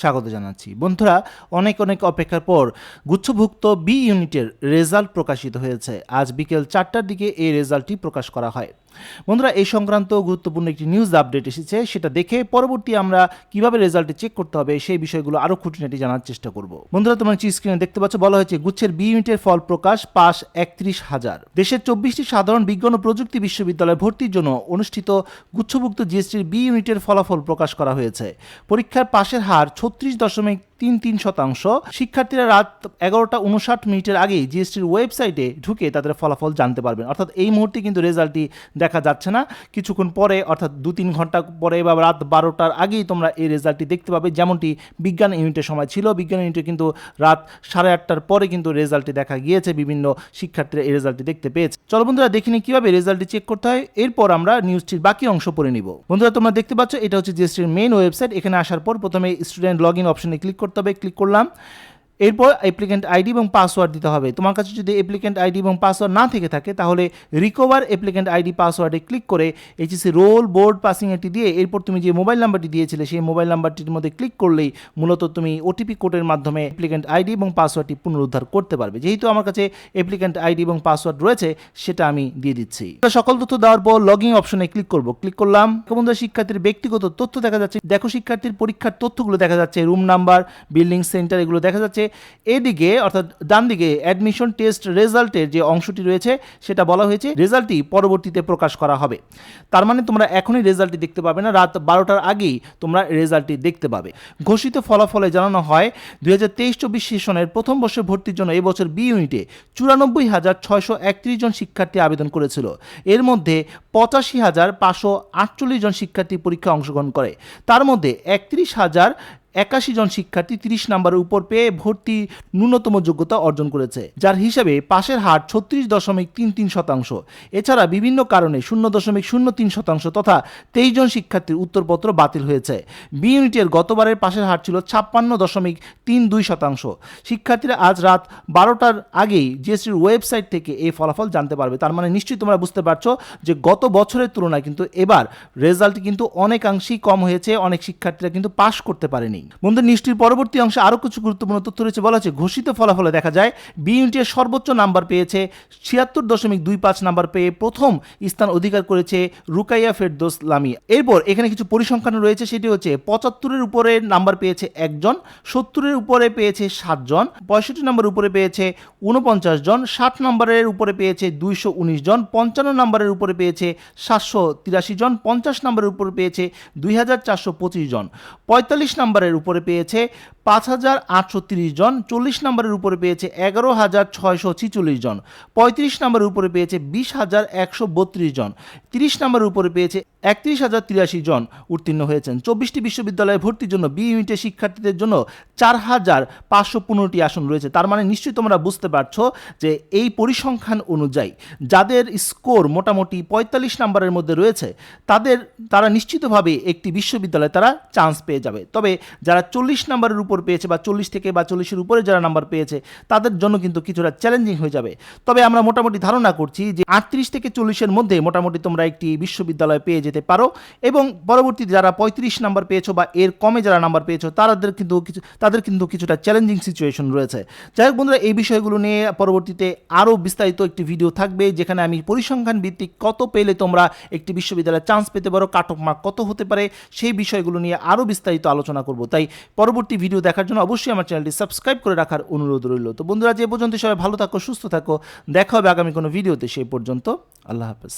স্বাগত জানাচ্ছি। বন্ধুরা, অনেক অনেক অপেক্ষার পর গুচ্ছভুক্ত বি ইউনিটের রেজাল্ট প্রকাশিত হয়েছে। আজ বিকেল চারটার দিকে এই রেজাল্টটি প্রকাশ করা হয়। বন্ধুরা, এই সংক্রান্ত গুরুত্বপূর্ণ একটি নিউজ আপডেট এসেছে। সেটা দেখে পরবর্তী আমরা কীভাবে রেজাল্টে চেক করতে হবে, সেই বিষয়গুলো আরও খুঁটিনাটি জানার চেষ্টা করব। বন্ধুরা, তোমরা স্ক্রিনে দেখতে পাচ্ছ, বলা হয়েছে, গুচ্ছের বি ইউনিটের ফল প্রকাশ পাস একত্রিশ হাজার। দেশের চব্বিশটি সাধারণ বিজ্ঞান ও প্রযুক্তি বিশ্ববিদ্যালয়ে ভর্তির জন্য অনুষ্ঠিত গুচ্ছভুক্ত জিএসটির বি ইউনিটের ফলাফল প্রকাশ করা হয়েছে। পরীক্ষার পাশের হার ছত্রিশ দশমিক তিন তিন শতাংশ। শিক্ষার্থীরা রাত এগারোটা উনষাট মিনিটের আগেই জিএসটির ওয়েবসাইটে ঢুকে তাদের ফলাফল জানতে পারবেন। অর্থাৎ এই মুহূর্তে কিন্তু রেজাল্টটি দেখা যাচ্ছে না। কিছুক্ষণ পরে, অর্থাৎ দু তিন ঘণ্টা পরে বা রাত বারোটার আগেই তোমরা এই রেজাল্টটি দেখতে পাবে। যেমনটি বিজ্ঞান ইউনিটের সময় ছিল। বিজ্ঞান ইউনিটে কিন্তু রাত সাড়ে আটটার পরে কিন্তু রেজাল্টটি দেখা গিয়েছে। বিভিন্ন শিক্ষার্থীরা এই রেজাল্টটি দেখতে পেয়েছে। চলো বন্ধুরা দেখিনি কীভাবে রেজাল্টটি চেক করতে হয়। এরপর আমরা নিউজটির বাকি অংশ পড়ে নিব। বন্ধুরা, তোমরা দেখতে পাচ্ছ, এটা হচ্ছে জিএসটির মেইন ওয়েবসাইট এখানে আসার পর প্রথমে স্টুডেন্ট লগ ইন অপশনে ক্লিক করতে হবে ক্লিক করলাম। এরপর অ্যাপ্লিকেন্ট আইডি এবং পাসওয়ার্ড দিতে হবে। তোমার কাছে যদি অ্যাপ্লিকেন্ট আইডি এবং পাসওয়ার্ড না থেকে থাকে, তাহলে রিকভার অ্যাপ্লিকেন্ট আইডি পাসওয়ার্ডে ক্লিক করে এইচএসি রোল বোর্ড পাসিং এটি দিয়ে এরপর তুমি যে মোবাইল নাম্বারটি দিয়েছিলে, সেই মোবাইল নাম্বারটির মধ্যে ক্লিক করলেই মূলত তুমি ওটিপি কোডের মাধ্যমে অ্যাপ্লিকেন্ট আইডি এবং পাসওয়ার্ডটি পুনরুদ্ধার করতে পারবে। যেহেতু আমার কাছে অ্যাপ্লিকেন্ট আইডি এবং পাসওয়ার্ড রয়েছে, সেটা আমি দিয়ে দিচ্ছি। সকল তথ্য দেওয়ার পর লগিং অপশনে ক্লিক করব। ক্লিক করলাম। বন্ধুরা শিক্ষার্থীর ব্যক্তিগত তথ্য দেখা যাচ্ছে। দেখো শিক্ষার্থীর পরীক্ষার তথ্যগুলো দেখা যাচ্ছে। রুম নাম্বার বিল্ডিং সেন্টার এগুলো দেখা যাচ্ছে। এদিকে, অর্থাৎ ডান দিকে অ্যাডমিশন টেস্ট রেজাল্টের যে অংশটি রয়েছে, সেটা বলা হয়েছে রেজাল্টটি পরবর্তীতে প্রকাশ করা হবে। তার মানে তোমরা এখনই রেজাল্টটি দেখতে পাবে না, রাত বারোটার আগেই তোমরা রেজাল্টটি দেখতে পাবে। ঘোষিত ফলাফলে জানানো হয়, দুই হাজার তেইশ চব্বিশ সেশনের প্রথম বর্ষে ভর্তির জন্য এই বছর বি ইউনিটে চুরানব্বই হাজার ছয়শো একত্রিশ জন শিক্ষার্থী আবেদন করেছিল। এর মধ্যে পঁচাশি হাজার পাঁচশো আটচল্লিশ জন শিক্ষার্থী পরীক্ষায় অংশগ্রহণ করে। তার মধ্যে একত্রিশ হাজার একাশি জন শিক্ষার্থী তিরিশ নাম্বারের উপর পেয়ে ভর্তি ন্যূনতম যোগ্যতা অর্জন করেছে, যার হিসাবে পাশের হার ছত্রিশ দশমিক তিন তিন শতাংশ। এছাড়া বিভিন্ন কারণে শূন্য দশমিক শূন্য তিন শতাংশ তথা তেইশ জন শিক্ষার্থীর উত্তরপত্র বাতিল হয়েছে। বি ইউনিটের গতবারের পাশের হার ছিল ছাপ্পান্ন দশমিক তিন দুই শতাংশ। শিক্ষার্থীরা আজ রাত বারোটার আগেই জিএসটির ওয়েবসাইট থেকে এই ফলাফল জানতে পারবে। তার মানে নিশ্চয়ই তোমরা বুঝতে পারছ যে গত বছরের তুলনায় কিন্তু এবার রেজাল্ট কিন্তু অনেকাংশেই কম হয়েছে, অনেক শিক্ষার্থীরা কিন্তু পাশ করতে পারেনি। বন্ধু নিষ্টির পরবর্তী অংশে আরও কিছু গুরুত্বপূর্ণ তথ্য রয়েছে। বলা হচ্ছে, ঘোষিত ফলাফলে দেখা যায় বি ইউনিটের সর্বোচ্চ নাম্বার পেয়েছে ছিয়াত্তর দশমিক দুই পাঁচ নাম্বার পেয়ে প্রথম স্থান অধিকার করেছে রুকাইয়া ফেরদোস লামি। এরপর এখানে কিছু পরিসংখ্যান রয়েছে, সেটি হচ্ছে পঁচাত্তরের উপরে নাম্বার পেয়েছে একজন, সত্তরের উপরে পেয়েছে সাতজন, পঁয়ষট্টি নম্বরের উপরে পেয়েছে উনপঞ্চাশ জন, ষাট নম্বরের উপরে পেয়েছে দুইশো উনিশ জন, পঞ্চান্ন নম্বরের উপরে পেয়েছে সাতশো তিরাশি জন, পঞ্চাশ নম্বরের উপরে পেয়েছে দুই হাজার চারশো পঁচিশ জন। পঁয়তাল্লিশ নম্বরের উপরে পেয়েছে। পাঁচ হাজার আটশো তিরিশ জন, চল্লিশ নম্বরের উপরে পেয়েছে এগারো হাজার ছয়শো ছিচল্লিশ জন, পঁয়ত্রিশ নম্বরের উপরে পেয়েছে বিশ হাজার একশো বত্রিশ জন, তিরিশ নম্বরের উপরে পেয়েছে একত্রিশ হাজার তিরাশি জন উত্তীর্ণ হয়েছেন। চব্বিশটি বিশ্ববিদ্যালয়ে ভর্তির জন্য বি ইউনিটের শিক্ষার্থীদের জন্য চার হাজার পাঁচশো পনেরোটি আসন রয়েছে। তার মানে নিশ্চয়ই তোমরা বুঝতে পারছ যে এই পরিসংখ্যান অনুযায়ী যাদের স্কোর মোটামুটি পঁয়তাল্লিশ নম্বরের মধ্যে রয়েছে, তাদের, তারা নিশ্চিতভাবে একটি বিশ্ববিদ্যালয়ে তারা চান্স পেয়ে যাবে। তবে যারা চল্লিশ নম্বরের উপর পেয়েছে বা চল্লিশ থেকে বা চল্লিশের উপরে যারা নাম্বার পেয়েছে, তাদের জন্য কিন্তু কিছুটা চ্যালেঞ্জিং হয়ে যাবে। তবে আমরা মোটামুটি ধারণা করছি যে আটত্রিশ থেকে চল্লিশের মধ্যে মোটামুটি তোমরা একটি বিশ্ববিদ্যালয় পেয়ে যেতে পারো এবং পরবর্তীতে যারা পঁয়ত্রিশ নাম্বার পেয়েছ বা এর কমে যারা নাম্বার পেয়েছ, তাদের কিন্তু কিছু, তাদের কিন্তু কিছুটা চ্যালেঞ্জিং সিচুয়েশন রয়েছে। যাই হোক বন্ধুরা, এই বিষয়গুলো নিয়ে পরবর্তীতে আরও বিস্তারিত একটি ভিডিও থাকবে, যেখানে আমি পরিসংখ্যান ভিত্তিক কত পেলে তোমরা একটি বিশ্ববিদ্যালয়ে চান্স পেতে পারো কাট অফ মার্ক কত হতে পারে, সেই বিষয়গুলো নিয়ে আরও বিস্তারিত আলোচনা করব। তাই পরবর্তী ভিডিও দেখার জন্য অবশ্যই আমার চ্যানেলটি সাবস্ক্রাইব করে রাখার অনুরোধ রইল। তো বন্ধুরা, যে পর্যন্ত সবাই ভালো থাকো, সুস্থ থাকো, দেখা হবে আগামী কোনো ভিডিওতে, সেই পর্যন্ত আল্লাহ হাফেজ।